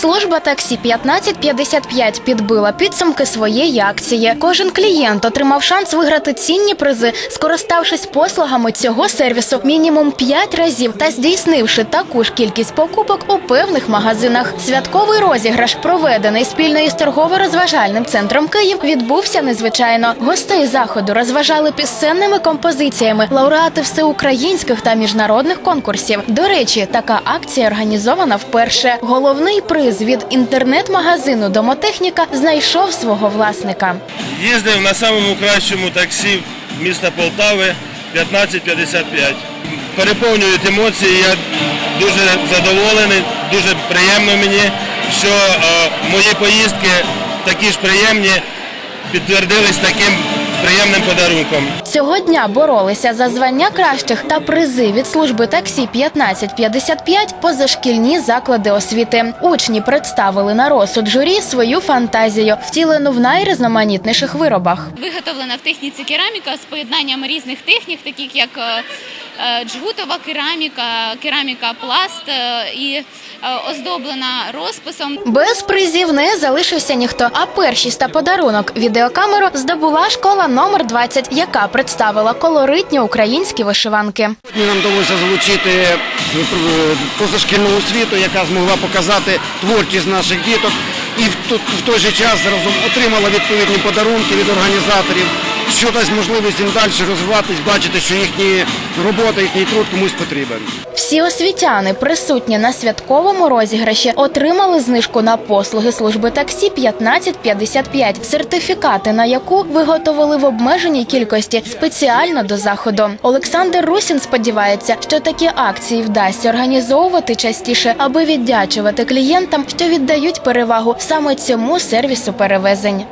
Служба таксі 1555 підбила підсумки своєї акції. Кожен клієнт отримав шанс виграти цінні призи, скориставшись послугами цього сервісу мінімум 5 разів та здійснивши таку ж кількість покупок у певних магазинах. Святковий розіграш, проведений спільно із торгово-розважальним центром Київ, відбувся незвичайно. Гостей заходу розважали пісенними композиціями лауреати всеукраїнських та міжнародних конкурсів. До речі, така акція організована вперше. Головний приз від інтернет-магазину Домотехніка знайшов свого власника. Їздив на самому кращому таксі міста Полтави 1555. Переповнюють емоції. Я дуже задоволений, дуже приємно мені, що е, мої поїздки такі ж приємні, підтвердились таким приємним подарунком. Цього дня боролися за звання кращих та призи від служби таксі 1555 позашкільні заклади освіти. Учні представили на розсуд журі свою фантазію, втілену в найрізноманітніших виробах. Виготовлена в техніці кераміка з поєднанням різних технік, таких як е, е, джгутова кераміка, кераміка пласт е, і оздоблена розписом. Без призів не залишився ніхто. А першість та подарунок відеокамеру здобула школа номер 20, яка представила колоритні українські вишиванки. Сьогодні нам вдалося залучити е, позашкільну освіту, яка змогла показати творчість наших діток і в той же час разом отримала відповідні подарунки від організаторів, що дасть можливість їм далі розвиватись, бачити, що їхні робота, їхній труд комусь потрібен. Всі освітяни, присутні на святковому розіграші, отримали знижку на послуги служби таксі 1555, сертифікати на яку виготовили в обмеженій кількості спеціально до заходу. Олександр Русін сподівається, що такі акції вдасться організовувати частіше, аби віддячувати клієнтам, що віддають перевагу саме цьому сервісу перевезень.